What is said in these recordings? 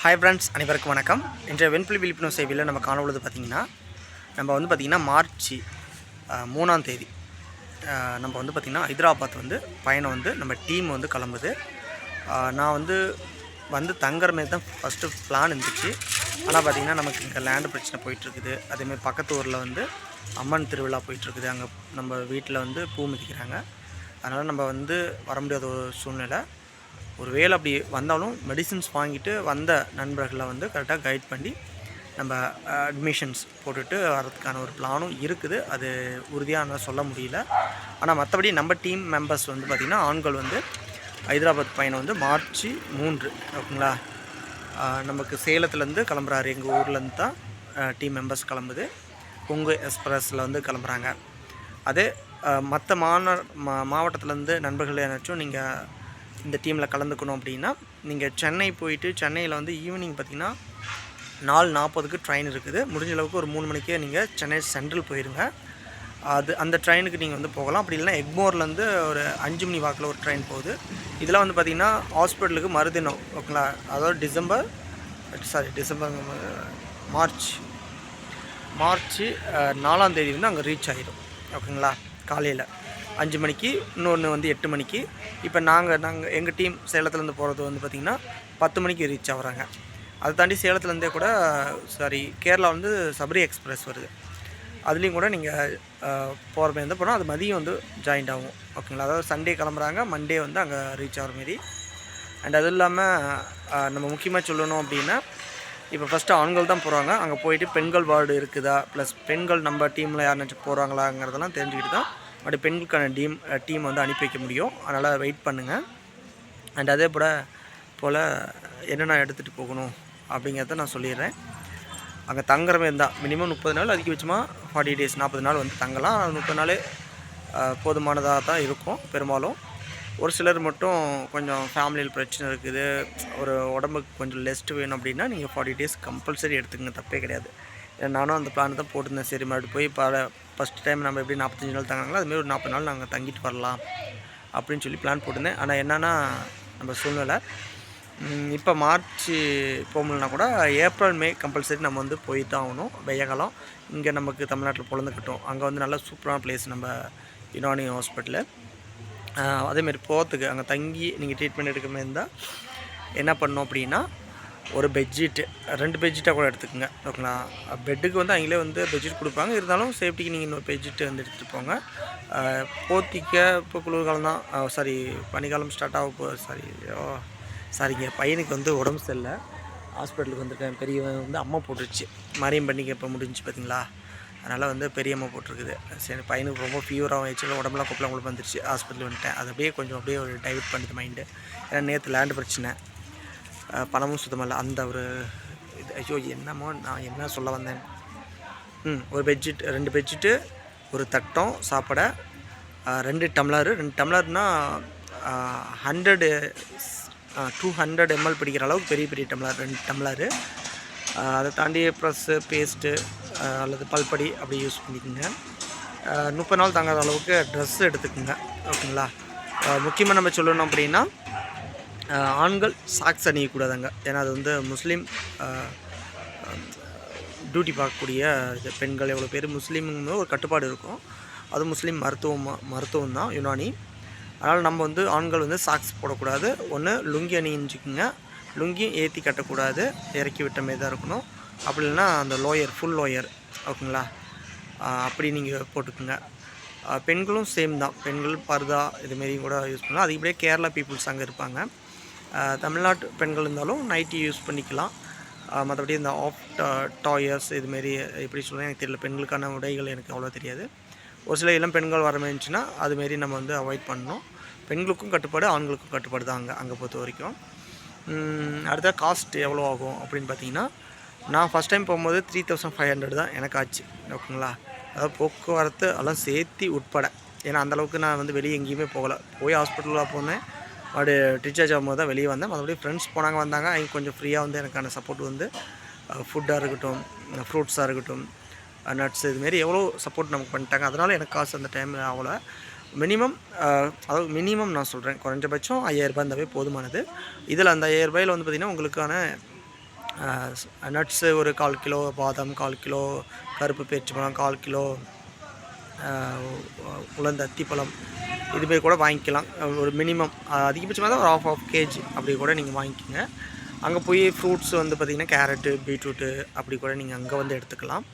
Hi friends அனைவருக்கும் வணக்கம். இன்றைய வெண்புலி விழிப்புணர்வு சேவையில் நம்ம காணொழுது பார்த்திங்கன்னா நம்ம வந்து பார்த்திங்கன்னா மார்ச் மூணாம் தேதி நம்ம வந்து பார்த்திங்கன்னா ஹைதராபாத் வந்து பயணம் வந்து நம்ம டீம் வந்து கிளம்புது. நான் வந்து வந்து தங்குற மாரி தான் ஃபஸ்ட்டு பிளான் இருந்துச்சு. ஆனால் பார்த்திங்கன்னா நமக்கு இங்கே லேண்டு பிரச்சனை போயிட்டுருக்குது. அதேமாதிரி பக்கத்து ஊரில் வந்து அம்மன் திருவிழா போயிட்டுருக்குது. அங்கே நம்ம வீட்டில் வந்து பூ மிதிக்கிறாங்க. அதனால் நம்ம வந்து வர முடியாத ஒரு சூழ்நிலை. ஒரு வேலை அப்படி வந்தாலும் மெடிசின்ஸ் வாங்கிட்டு வந்த நண்பர்களை வந்து கரெக்டாக கைட் பண்ணி நம்ம அட்மிஷன்ஸ் போட்டுட்டு வரதுக்கான ஒரு பிளானும் இருக்குது. அது உறுதியாக சொல்ல முடியல. ஆனால் மற்றபடி நம்ம டீம் மெம்பர்ஸ் வந்து பார்த்திங்கன்னா ஆண்கள் வந்து ஹைதராபாத் பயணம் வந்து மார்ச் மூன்று ஓகேங்களா? நமக்கு சேலத்துலேருந்து கிளம்புறாரு. எங்கள் ஊர்லேருந்து தான் டீம் மெம்பர்ஸ் கிளம்புது. கொங்கு எக்ஸ்பிரஸில் வந்து கிளம்புறாங்க. அதே மற்ற மாந மா மாவட்டத்துலேருந்து நண்பர்கள் ஏதாச்சும் நீங்கள் இந்த டீமில் கலந்துக்கணும் அப்படின்னா நீங்கள் சென்னை போயிட்டு சென்னையில் வந்து ஈவினிங் பார்த்தீங்கன்னா நாலு நாற்பதுக்கு ட்ரெயின் இருக்குது. முடிஞ்ச அளவுக்கு ஒரு மூணு மணிக்கே நீங்கள் சென்னை சென்ட்ரல் போயிடுங்க அது அந்த ட்ரெயினுக்கு நீங்கள் வந்து போகலாம். அப்படி இல்லைன்னா எக்மோர்லேருந்து ஒரு அஞ்சு மணி வாக்கில் ஒரு ட்ரெயின் போகுது. இதெல்லாம் வந்து பார்த்திங்கன்னா ஹாஸ்பிட்டலுக்கு மறுதினம் ஓகேங்களா? அதாவது December sorry December March March நாலாம் தேதி வந்து அங்கே ரீச் ஆகிடும் ஓகேங்களா? காலையில். அஞ்சு மணிக்கு இன்னொன்று வந்து எட்டு மணிக்கு. இப்போ நாங்கள் நாங்கள் எங்கள் டீம் சேலத்துலேருந்து போகிறது வந்து பார்த்திங்கன்னா பத்து மணிக்கு ரீச் ஆகுறாங்க. அதை தாண்டி சேலத்துலேருந்தே கூட சாரி கேரளா வந்து சபரி எக்ஸ்பிரஸ் வருது. அதுலேயும் கூட நீங்கள் போகிற மாதிரி இருந்தால் போனால் அது மதியம் வந்து ஜாயிண்ட் ஆகும். ஓகேங்களா? அதாவது சண்டே கிளம்புறாங்க மண்டே வந்து அங்கே ரீச் ஆகிற மாரி அண்ட் அதுவும் இல்லாமல் நம்ம முக்கியமாக சொல்லணும் அப்படின்னா இப்போ ஃபஸ்ட்டு ஆண்கள் தான் போகிறாங்க அங்கே போயிட்டு பெண்கள் வார்டு இருக்குதா? ப்ளஸ் பெண்கள் நம்ம டீமில் யாருனாச்சும் போகிறாங்களாங்கிறதெல்லாம் தெரிஞ்சுக்கிட்டு தான் பட் பெண்களுக்கான டீம் டீம் வந்து அனுப்பி வைக்க முடியும். அதனால் வெயிட் பண்ணுங்கள் அண்ட் அதே போல் போல் என்னென்ன எடுத்துகிட்டு போகணும் அப்படிங்கிறத நான் சொல்லிடுறேன். அங்கே தங்குற மாதிரி இருந்தால் மினிமம் முப்பது நாள் அதிகபட்சமாக ஃபார்ட்டி டேஸ் நாற்பது நாள் வந்து தங்கலாம். முப்பது நாள் போதுமானதாக தான் இருக்கும் பெரும்பாலும். ஒரு சிலர் மட்டும் கொஞ்சம் ஃபேமிலியில் பிரச்சனை இருக்குது. ஒரு உடம்புக்கு கொஞ்சம் லெஸ்ட் வேணும் அப்படின்னா நீங்கள் ஃபார்ட்டி டேஸ் கம்பல்சரி எடுத்துக்கங்க தப்பே கிடையாது. ஏன்னா நானும் அந்த பிளான் தான் போட்டிருந்தேன். சரி மறுபடியும் போய் பல ஃபஸ்ட் டைம் நம்ம எப்படி நாற்பத்தஞ்சு நாள் தங்கினாங்களோ அதுமாரி ஒரு நாற்பது நாள் நாங்கள் தங்கிட்டு வரலாம் அப்படின்னு சொல்லி பிளான் போட்டிருந்தேன். ஆனால் என்னென்னா நம்ம சூழ்நிலை இப்போ மார்ச் போகணுன்னா கூட ஏப்ரல் மே கம்பல்சரி நம்ம வந்து போய் தான் ஆகணும். வெய்ய காலம் இங்கே நமக்கு தமிழ்நாட்டில் பிறந்துக்கிட்டோம் அங்கே வந்து நல்ல சூப்பரான பிளேஸ் நம்ம யுனானி ஹாஸ்பிட்டலு அதேமாரி போகிறதுக்கு அங்கே தங்கி நீங்கள் ட்ரீட்மெண்ட் எடுக்கமே இருந்தால் என்ன பண்ணோம் அப்படின்னா ஒரு பெட்ஷீட்டு ரெண்டு பெட்ஷீட்டாக கூட எடுத்துக்கோங்க. ஓகேங்களா? பெட்டுக்கு வந்து அவங்களே வந்து பெட்ஷீட் கொடுப்பாங்க. இருந்தாலும் சேஃப்டிக்கு நீங்கள் இன்னொரு பெட்ஷீட்டு வந்து எடுத்துகிட்டு போங்க. போத்திக்க இப்போ குளிர்காலம் தான். சாரி பனிக்காலம் ஸ்டார்ட் ஆக போ சாரி சாரிங்க பையனுக்கு வந்து உடம்பு சரியில்லை. ஹாஸ்பிட்டலுக்கு வந்திருக்கேன் பெரியவன் வந்து அம்மா போட்டுருச்சு. மரியம் பண்ணிக்க இப்போ முடிஞ்சு பார்த்தீங்களா அதனால் வந்து பெரியம்மா போட்டிருக்குது. சரி பையனுக்கு ரொம்ப ஃபீவராக ஆயிடுச்சு உடம்புலாம் கொப்பலாம் உங்களுக்கு வந்துருச்சு. ஹாஸ்பிட்டல் வந்துட்டேன். அது அப்படியே கொஞ்சம் அப்படியே ஒரு டைவெர்ட் பண்ணுது மைண்டு ஏன்னா நேற்று லேண்டு பிரச்சனை. பணமும் சுத்தமாக இல்லை அந்த ஒரு இது ஐயோ என்னமோ நான் என்ன சொல்ல வந்தேன்? ம் ஒரு பெட்ஷீட் ரெண்டு பெட்ஷீட்டு ஒரு தட்டம் சாப்பிட ரெண்டு டம்ளரு. ரெண்டு டம்ளர்னால் ஹண்ட்ரடு டூ ஹண்ட்ரட் எம்எல் பிடிக்கிற அளவுக்கு பெரிய பெரிய டம்ளர் ரெண்டு டம்ளரு. அதை தாண்டி ப்ரெஸ்ஸு பேஸ்ட்டு அல்லது பல்படி அப்படி யூஸ் பண்ணிக்கோங்க. முப்பது நாள் தாங்காத அளவுக்கு ட்ரெஸ் எடுத்துக்கோங்க. ஓகேங்களா? முக்கியமாக நம்ம சொல்லணும் அப்படின்னா ஆண்கள் சாக்ஸ் அணியக்கூடாதுங்க. ஏன்னா அது வந்து முஸ்லீம் டியூட்டி பார்க்கக்கூடிய இது பெண்கள் எவ்வளோ பேர்? முஸ்லீம்னு ஒரு கட்டுப்பாடு இருக்கும். அது முஸ்லீம் மருத்துவம் மருத்துவம் தான் யுனானி. அதனால் நம்ம வந்து ஆண்கள் வந்து சாக்ஸ் போடக்கூடாது. ஒன்று லுங்கி அணிஞ்சிக்கோங்க. லுங்கியும் ஏற்றி கட்டக்கூடாது. இறக்கி விட்ட மாதிரி தான் இருக்கணும். அப்படி இல்லைன்னா அந்த லோயர் ஃபுல் லோயர் ஓகேங்களா? அப்படி நீங்கள் போட்டுக்குங்க. பெண்களும் சேம் தான். பெண்கள் பர்தா இதுமாரி கூட யூஸ் பண்ணலாம். அதிகப்படியே கேரளா பீப்புள்ஸ் அங்கே இருப்பாங்க. தமிழ்நாட்டு பெண்கள் இருந்தாலும் நைட்டி யூஸ் பண்ணிக்கலாம். மற்றபடி இந்த ஆஃப் டாயர்ஸ் இதுமாரி எப்படி சொல்ல எனக்கு தெரியல. பெண்களுக்கான உடைகள் எனக்கு அவ்வளோ தெரியாது. ஒரு சில இளம் பெண்கள் வர இருந்துச்சுன்னா அதுமாரி நம்ம வந்து அவாய்ட் பண்ணணும். பெண்களுக்கும் கட்டுப்பாடு ஆண்களுக்கும் கட்டுப்பாடு தான் அங்கே அங்கே பொறுத்த வரைக்கும். அடுத்த காஸ்ட் எவ்வளோ ஆகும் அப்படின்னு பார்த்தீங்கன்னா நான் ஃபஸ்ட் டைம் போகும்போது த்ரீ தௌசண்ட் ஃபைவ் ஹண்ட்ரட் தான் எனக்கு ஆச்சு. ஓகேங்களா? அதாவது போக்குவரத்து எல்லாம் சேர்த்தி உட்பட. ஏன்னா அந்தளவுக்கு நான் வந்து வெளியே எங்கேயுமே போகலை. போய் ஹாஸ்பிட்டலில் போனேன். அப்படி டிஸ்சார்ஜ் ஆகும்போது தான் வெளியே வந்தேன். மற்றபடி ஃப்ரெண்ட்ஸ் போனாங்க வந்தாங்க. அவங்க கொஞ்சம் ஃப்ரீயாக வந்து எனக்கான சப்போர்ட் வந்து ஃபுட்டாக இருக்கட்டும் ஃப்ரூட்ஸாக இருக்கட்டும் நட்ஸ் இதுமாரி எவ்வளோ சப்போர்ட் நமக்கு பண்ணிட்டாங்க. அதனால் எனக்கு காசு அந்த டைம் ஆகலை. மினிமம் அதாவது மினிமம் நான் சொல்கிறேன் குறைஞ்சபட்சம் ஐயாயிரரூபா இருந்தாவே போதுமானது. இதில் அந்த ஐயாயிரரூபாயில் வந்து பார்த்திங்கன்னா உங்களுக்கான நட்ஸு ஒரு கால் கிலோ பாதாம் கால் கிலோ கருப்பு பேச்சு பழம் கால் கிலோ உலர்ந்த அத்திப்பழம் இது இதுமாரி கூட வாங்கிக்கலாம். ஒரு மினிமம் அதிகபட்சமாக தான் ஒரு ஆஃப் ஆஃப் கேஜி அப்படி கூட நீங்கள் வாங்கிக்கோங்க. அங்கே போய் ஃப்ரூட்ஸ் வந்து பார்த்திங்கன்னா கேரட்டு பீட்ரூட்டு அப்படி கூட நீங்கள் அங்கே வந்து எடுத்துக்கலாம்.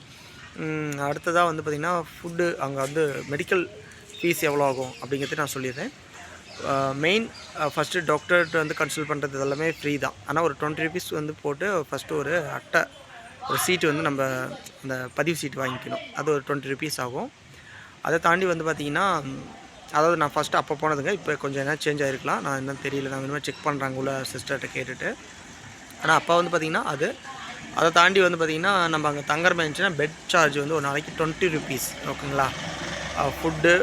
அடுத்ததாக வந்து பார்த்திங்கன்னா ஃபுட்டு அங்கே வந்து மெடிக்கல் ஃபீஸ் எவ்வளோ ஆகும் அப்படிங்கிறது நான் சொல்லிடுறேன். மெயின் ஃபஸ்ட்டு டாக்டர்கிட்ட வந்து கன்சல்ட் பண்ணுறது எல்லாமே ஃப்ரீ தான். ஆனால் ஒரு டுவெண்ட்டி ருபீஸ் வந்து போட்டு ஃபஸ்ட்டு ஒரு அட்டை ஒரு சீட்டு வந்து நம்ம அந்த பதிவு சீட்டு வாங்கிக்கணும். அது ஒரு டுவெண்ட்டி ருபீஸ் ஆகும். அதை தாண்டி வந்து பார்த்திங்கன்னா அதாவது நான் ஃபஸ்ட்டு அப்போ போனதுங்க இப்போ கொஞ்சம் என்ன சேஞ்ச் ஆகிருக்கலாம் நான் என்ன தெரியல. நான் இனிமேல் செக் பண்ணுறாங்க உள்ள சிஸ்டர்கிட்ட கேட்டுட்டு. ஆனால் அப்போ வந்து பார்த்திங்கன்னா அது அதை தாண்டி வந்து பார்த்திங்கன்னா நம்ம அங்கே தங்குற மாதிரி இருந்துச்சுன்னா பெட் சார்ஜ் வந்து ஒரு நாளைக்கு டுவெண்ட்டி ருபீஸ் ஓகேங்களா ஃபுட்டு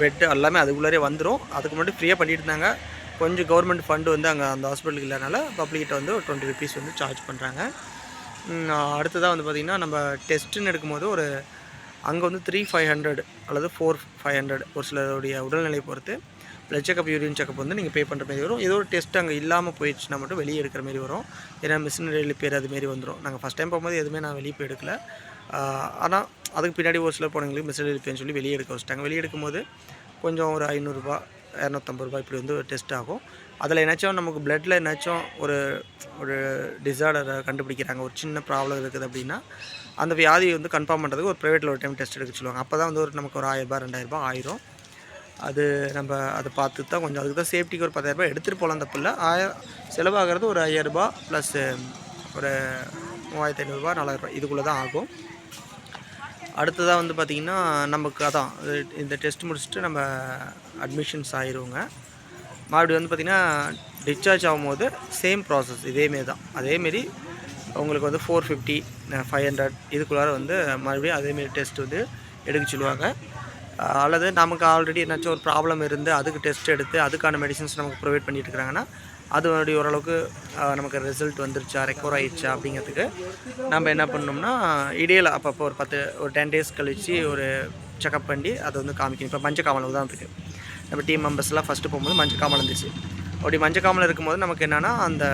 பெட்டு எல்லாமே அதுக்குள்ளாரே வந்துடும் அதுக்கு முன்னாடி ஃப்ரீயாக பண்ணிட்டு இருந்தாங்க. கொஞ்சம் கவர்மெண்ட் ஃபண்டு வந்து அங்கே அந்த ஹாஸ்பிட்டலுக்கு இல்லைனால பப்ளிக்கிட்ட வந்து ஒரு டுவெண்ட்டி ருபீஸ் வந்து சார்ஜ் பண்ணுறாங்க அடுத்ததாக வந்து பார்த்திங்கன்னா நம்ம டெஸ்ட்டுன்னு எடுக்கும்போது ஒரு அங்கே வந்து த்ரீ ஃபைவ் ஹண்ட்ரட் அல்லது ஃபோர் ஃபைவ் ஹண்ட்ரட் ஒரு சிலருடைய உடல்நிலை பொறுத்து பிளட் செக்கப் யூரின் செக்கப் வந்து நீங்கள் பே பண்ணுற மாதிரி வரும். ஏதோ ஒரு டெஸ்ட் அங்கே இல்லாமல் போயிடுச்சுன்னா மட்டும் வெளியே எடுக்கிற மாதிரி வரும். ஏன்னா மிஷினரி பேர் அது மாரி வந்துடும் நாங்கள் ஃபஸ்ட் டைம் போகும்போது எதுவுமே நான் வெளியே போய் எடுக்கல. ஆனால் அதுக்கு பின்னாடி ஒரு சில போனவங்களுக்கு மிஷினரி பேர்னு சொல்லி வெளியே எடுக்க வச்சுட்டாங்க. வெளியே எடுக்கும்போது கொஞ்சம் ஒரு ஐநூறுரூபா இரநூத்தம்பது ரூபாய் இப்படி வந்து டெஸ்ட் ஆகும். அதில் என்னாச்சும் நமக்கு பிளட்டில் என்னாச்சும் ஒரு ஒரு டிசார்டரை கண்டுபிடிக்கிறாங்க. ஒரு சின்ன ப்ராப்ளம் இருக்குது அப்படின்னா அந்த வியாதி வந்து கன்ஃபார்ம் பண்ணுறதுக்கு ஒரு ப்ரைவேட்டில் ஒரு டைம் டெஸ்ட் எடுக்க சொல்லுவாங்க. அப்போ தான் வந்து ஒரு நமக்கு ஒரு ஆயிரரூபா ரெண்டாயிரரூபா ஆயிரும். அது நம்ம அதை பார்த்து தான் கொஞ்சம் அதுக்கு தான் சேஃப்டிக்கு ஒரு பத்தாயிரரூபா எடுத்துகிட்டு போகலாம் தப்பு இல்லை ஆய செலவாகிறது ஒரு ஐயாயிரரூபா ப்ளஸ் ஒரு மூவாயிரத்தி ஐநூறுரூவா நாலாயிரரூபா இதுக்குள்ளே தான் ஆகும். அடுத்ததாக வந்து பார்த்திங்கன்னா நமக்கு அதான் இந்த டெஸ்ட் முடிச்சுட்டு நம்ம அட்மிஷன்ஸ் ஆயிடுவோங்க மறுபடியும் வந்து பார்த்திங்கன்னா டிஸ்சார்ஜ் ஆகும்போது சேம் ப்ராசஸ் இதேமாரி தான் அதேமாரி உங்களுக்கு வந்து ஃபோர் ஃபிஃப்டி ஃபைவ் ஹண்ட்ரட் இதுக்குள்ளார வந்து மறுபடியும் அதேமாரி டெஸ்ட் வந்து எடுக்க சொல்லுவாங்க. அல்லது நமக்கு ஆல்ரெடி என்னாச்சும் ஒரு ப்ராப்ளம் இருந்து அதுக்கு டெஸ்ட் எடுத்து அதுக்கான மெடிசன்ஸ் நமக்கு ப்ரொவைட் பண்ணிட்டு இருக்கிறாங்கன்னா அது மறுபடியும் ஓரளவுக்கு நமக்கு ரிசல்ட் வந்துருச்சா ரெக்கவர் ஆயிடுச்சா அப்படிங்கிறதுக்கு நம்ம என்ன பண்ணோம்னா இடையில அப்பப்போ ஒரு பத்து ஒரு டென் டேஸ் கழித்து ஒரு செக்கப் பண்ணி அதை வந்து காமிக்கணும். இப்போ மஞ்சள் தான் இருக்குது நம்ம டீம் மெம்பர்ஸ்லாம் ஃபஸ்ட்டு போகும்போது மஞ்சள் காமல் இருந்துச்சு. அப்படி மஞ்சள் காமல் இருக்கும்போது நமக்கு என்னென்னா அந்த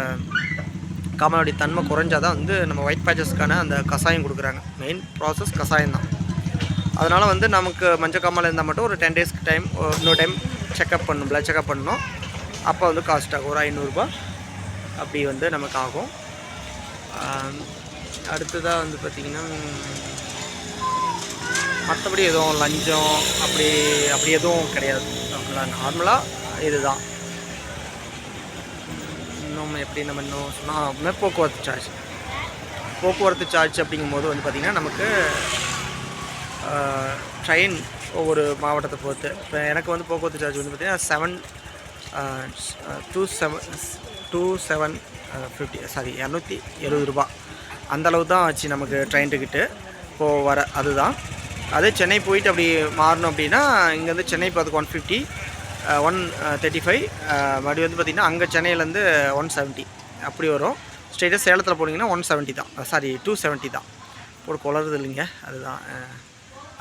காமலோடைய தன்மை குறைஞ்சாதான் வந்து நம்ம ஒயிட் பேச்சஸ்க்கான அந்த கஷாயம் கொடுக்குறாங்க. மெயின் ப்ராசஸ் கஷாயம் தான். அதனால் வந்து நமக்கு மஞ்சள் காமல் இருந்தால் மட்டும் ஒரு டென் டேஸ்க்கு டைம் இன்னொரு டைம் செக்கப் பண்ணணும். பிளட் செக்கப் பண்ணணும். அப்போ வந்து காஸ்ட் ஆகும். ஒரு ஐநூறுரூபா அப்படி வந்து நமக்கு ஆகும். அடுத்ததாக வந்து பார்த்திங்கன்னா மற்றபடி எதுவும் லஞ்சம் அப்படி அப்படி எதுவும் கிடையாது. ஓகேங்களா நார்மலாக இதுதான். இன்னும் எப்படி நம்ம இன்னும் சொன்னால் போக்குவரத்து சார்ஜ் போக்குவரத்து சார்ஜ் அப்படிங்கும்போது வந்து பார்த்திங்கன்னா நமக்கு ட்ரெயின் ஒவ்வொரு மாவட்டத்தை பொறுத்து. இப்போ எனக்கு வந்து போக்குவரத்து சார்ஜ் வந்து பார்த்திங்கன்னா seven two seven two seven fifty sorry இரநூத்தி எழுபது ரூபா. அந்த அளவு தான் ஆச்சு நமக்கு ட்ரெயின் டிக்கெட்டு இப்போது வர அதுதான். அதே சென்னை போயிட்டு அப்படி மாறணும் அப்படின்னா இங்கேருந்து சென்னை பார்த்துக்கு one fifty one thirty five மறுபடியும் வந்து பார்த்திங்கன்னா அங்கே சென்னையிலேருந்து ஒன் செவன்ட்டி அப்படி வரும். ஸ்ட்ரெயிட்டாக சேலத்தில் போனீங்கன்னா ஒன் செவன்ட்டி தான். சாரி டூ செவன்ட்டி தான். ஒரு குளருது இல்லைங்க அதுதான்.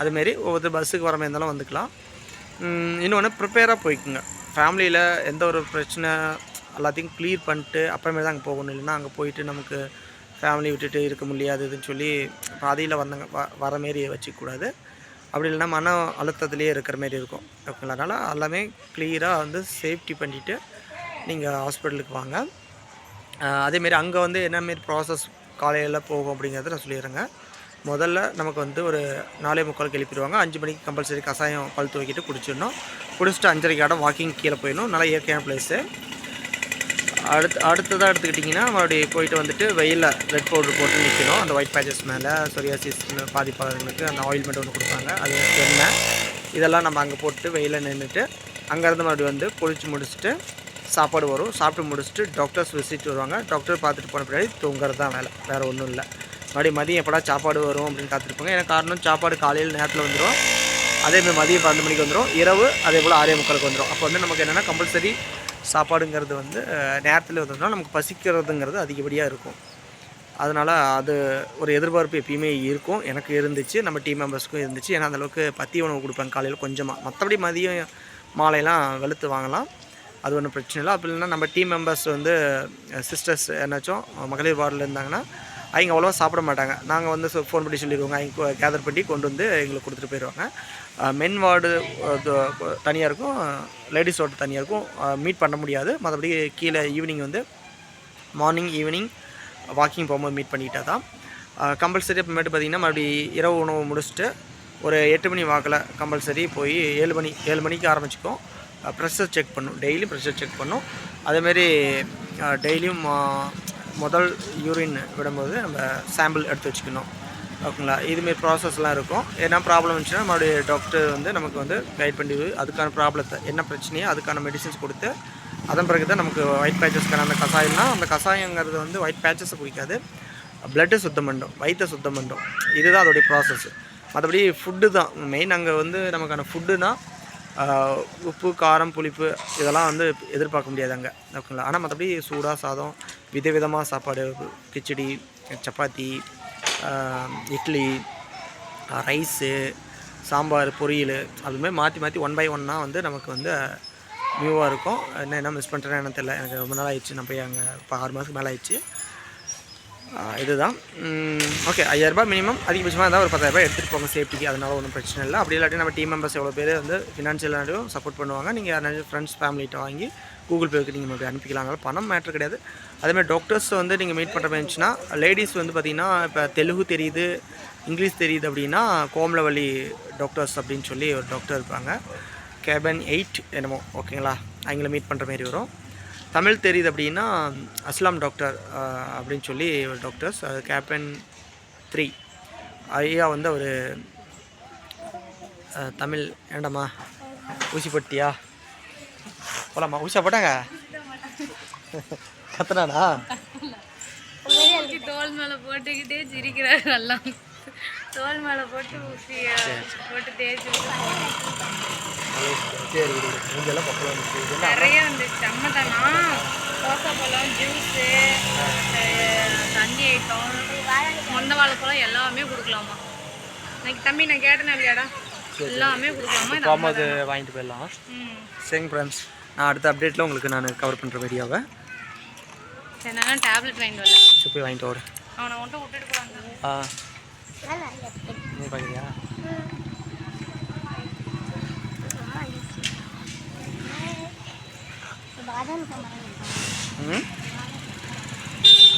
அதுமாரி ஒவ்வொரு பஸ்ஸுக்கு வர மாதிரி இருந்தாலும் வந்துக்கலாம். இன்னொன்று ப்ரிப்பேராக போய்க்குங்க. ஃபேமிலியில் எந்த ஒரு பிரச்சனை எல்லாத்தையும் கிளியர் பண்ணிட்டு அப்புறமே தான் அங்கே போகணும். இல்லைன்னா அங்கே போயிட்டு நமக்கு ஃபேமிலி விட்டுட்டு இருக்க முடியாதுன்னு சொல்லி பாதியில் வந்தங்க வ வர மாரி வச்சுக்கூடாது அப்படி இல்லைன்னா மன அழுத்தத்துலேயே இருக்கிற மாரி இருக்கும். ஓகேங்களா? அதனால் எல்லாமே கிளியராக வந்து சேஃப்டி பண்ணிவிட்டு நீங்கள் ஹாஸ்பிட்டலுக்கு வாங்க. அதேமாரி அங்கே வந்து என்ன மாரி ப்ராசஸ் காலையில் போகும் அப்படிங்கிறத நான் சொல்லிடுறேங்க. முதல்ல நமக்கு வந்து ஒரு நாலே முக்காலுக்கு எழுப்பிடுவாங்க. அஞ்சு மணிக்கு கம்பல்சரி கஷாயம் பல் துவக்கிட்டு குடிச்சிடணும். குடிச்சிட்டு அஞ்சரைக்கு ஆடம் வாக்கிங் கீழே போயிடணும். நல்லா இயற்கையான பிளேஸு அடுத்து அடுத்ததாக எடுத்துக்கிட்டிங்கன்னா மறுபடியும் போயிட்டு வந்துட்டு வெயிலில் ரெட் பவுடர் போட்டு நிற்கணும் அந்த ஒயிட் பேச்சஸ் மேலே சொரியாசிஸ் பாதிப்பாளர்களுக்கு அந்த ஆயில்மெண்ட் ஒன்று கொடுப்பாங்க. அது எண்ணெய் இதெல்லாம் நம்ம அங்கே போட்டு வெயிலில் நின்றுட்டு அங்கேருந்து மறுபடியும் வந்து குளிச்சு முடிச்சுட்டு சாப்பாடு வரும். சாப்பிட்டு முடிச்சுட்டு டாக்டர்ஸ் விசிட் வருவாங்க. டாக்டர் பார்த்துட்டு போன பின்னாடி தூங்குறது தான் வேலை. வேறு ஒன்றும் இல்லை. மறுபடியும் மதியம் எப்படா சாப்பாடு வரும் அப்படின்னு காத்திருப்பாங்க. ஏன்னா காரணம் சாப்பாடு காலையில் நேரத்தில் வந்துடும் அதேமாதிரி மதியம் பன்னெண்டு மணிக்கு வந்துடும் இரவு அதே போல் ஆறே முக்காலுக்கு வந்துடும் அப்போ வந்து நமக்கு என்னென்னா கம்பல்சரி சாப்பாடுங்கிறது வந்து நேரத்தில் வந்ததுனா நமக்கு பசிக்கிறதுங்கிறது அதிகப்படியாக இருக்கும். அதனால் அது ஒரு எதிர்பார்ப்பு எப்பயுமே இருக்கும். எனக்கு இருந்துச்சு நம்ம டீம் மெம்பர்ஸ்க்கும் இருந்துச்சு. ஏன்னா அந்தளவுக்கு பத்தி உணவு கொடுப்பாங்க காலையில் கொஞ்சமாக மற்றபடி மதியம் மாலையெல்லாம் வெளுத்து வாங்கலாம். அது ஒன்றும் பிரச்சனை இல்லை. அப்படி இல்லைன்னா நம்ம டீம் மெம்பர்ஸ் வந்து சிஸ்டர்ஸ் என்னாச்சும் மகளிர் வார்டில் இருந்தாங்கன்னா அவங்க அவ்வளோவா சாப்பிட மாட்டாங்க. நாங்கள் வந்து ஃபோன் பண்ணி சொல்லிடுவோங்க அவங்க கேதர் பண்ணி கொண்டு வந்து எங்களுக்கு கொடுத்துட்டு போயிடுவாங்க மென் வார்டு தனியாக இருக்கும். லேடிஸ் வார்டு தனியாக இருக்கும். மீட் பண்ண முடியாது. மற்றபடி கீழே ஈவினிங் வந்து மார்னிங் ஈவினிங் வாக்கிங் போகும்போது மீட் பண்ணிக்கிட்டா தான். கம்பல்சரி அப்புறமேட்டு பார்த்திங்கன்னா மறுபடி இரவு உணவு முடிச்சுட்டு ஒரு எட்டு மணி வாக்கில் கம்பல்சரி போய் ஏழு மணி ஏழு மணிக்கு ஆரம்பிச்சுக்கும். ப்ரெஷர் செக் பண்ணும். டெய்லியும் ப்ரெஷர் செக் பண்ணும். அதேமாரி டெய்லியும் முதல் யூரின் விடும்போது நம்ம சாம்பிள் எடுத்து வச்சுக்கணும். ஓகேங்களா? இதுமாரி ப்ராசஸ்லாம் இருக்கும். என்ன ப்ராப்ளம் இருந்துச்சுன்னா மறுபடியும் டாக்டர் வந்து நமக்கு வந்து கைட் பண்ணி அதுக்கான ப்ராப்ளத்தை என்ன பிரச்சனையோ அதுக்கான மெடிசன்ஸ் கொடுத்து அதன் பிறகு தான் நமக்கு ஒயிட் பேச்சஸ்க்கான அந்த கஷாயம்னா அந்த கஷாயங்கிறது வந்து ஒயிட் பேச்சஸை குடிக்காது. பிளட்டு சுத்தம் பண்ணும். வயிற்றை சுத்தம் பண்ணும். இதுதான் அதோடைய ப்ராசஸ் மற்றபடி ஃபுட்டு தான். மெயின் அங்கே வந்து நமக்கான ஃபுட்டுனால் உப்பு காரம் புளிப்பு இதெல்லாம் வந்து எதிர்பார்க்க முடியாது அங்கே. ஓகேங்களா? ஆனால் மற்றபடி சூடாக சாதம் விதவிதமாக சாப்பாடு கிச்சடி சப்பாத்தி இட்லி ரைஸு சாம்பார் பொரியல் அதுமாதிரி மாற்றி மாற்றி ஒன் பை ஒன்னாக வந்து நமக்கு வந்து நியூவாக இருக்கும். என்ன என்ன மிஸ் பண்ணுறேன்னு என்ன தெரியல. எனக்கு ரொம்ப நாள் ஆயிடுச்சு. நான் போய் அங்கே இப்போ ஆறு மாதத்துக்கு மேலே ஆயிடுச்சு. இதுதான். ஓகே ஐயாயிரரூபா மினிமம் அதிகபட்சமாக இருந்தால் ஒரு பத்தாயிரரூபா எடுத்துகிட்டு போங்க சேஃப்டிக்கு அதனால் ஒன்றும் பிரச்சனை இல்லை. அப்படி இல்லாட்டி நம்ம டீம் மெம்பர்ஸ் எவ்வளோ பேர் வந்து ஃபினான்ஷியலாகவும் சப்போர்ட் பண்ணுவாங்க. நீங்கள் யாராவது ஃப்ரெண்ட்ஸ் ஃபேமிலிகிட்ட வாங்கி கூகுள் பேக்கு நீங்கள் மறுபடியும் அனுப்பிக்கலாம். பணம் மேட்ரு கிடையாது. அதேமாதிரி டாக்டர்ஸ் வந்து நீங்கள் மீட் பண்ணுற மாதிரி இருந்துச்சுன்னா லேடிஸ் வந்து பார்த்திங்கன்னா இப்போ தெலுங்கு தெரியுது இங்கிலீஷ் தெரியுது அப்படின்னா கோமலவள்ளி டாக்டர்ஸ் அப்படின்னு சொல்லி ஒரு டாக்டர் இருப்பாங்க. கேபன் எயிட் என்னமோ ஓகேங்களா அவங்கள மீட் பண்ணுற மாதிரி வரும். தமிழ் தெரியுது அப்படின்னா அஸ்லாம் டாக்டர் அப்படின்னு சொல்லி ஒரு டாக்டர்ஸ் அது கேப்டன் த்ரீ. ஐயா வந்து அவர் தமிழ் ஏண்டாமா ஊசி போட்டியா போலாமா ஊசியா போட்டாங்க? கத்துனானா? தோல் போட்டுக்கிட்டே சிரிக்கிறாரு எல்லாம் தோல் மேல போட்டு போட்டு தேய்ச்சி சரி வந்துச்சு? நிறைய வந்துச்சு. செம்மதானா கோசப்பழம் ஜூஸு தண்ணி ஐட்டம் மொந்த வாழைப்பழம் எல்லாமே கொடுக்கலாமா? இன்னைக்கு தம்பி நான் கேட்டேனா இல்லையாடா? எல்லாமே கொடுக்கலாமா? போகும்போது வாங்கிட்டு போயிடலாம். சரிங்க ஃப்ரெண்ட்ஸ் நான் அடுத்த அப்டேட்டில் உங்களுக்கு நான் கவர் பண்ணுற வீடியோவை சரி நான் டேப்லெட் வாங்கிட்டு வரல. போய் வாங்கிட்டு வரேன் அவனை மட்டும் விட்டுட்டு போவாங்க ஆ. நீ பார்க்குறியா ம்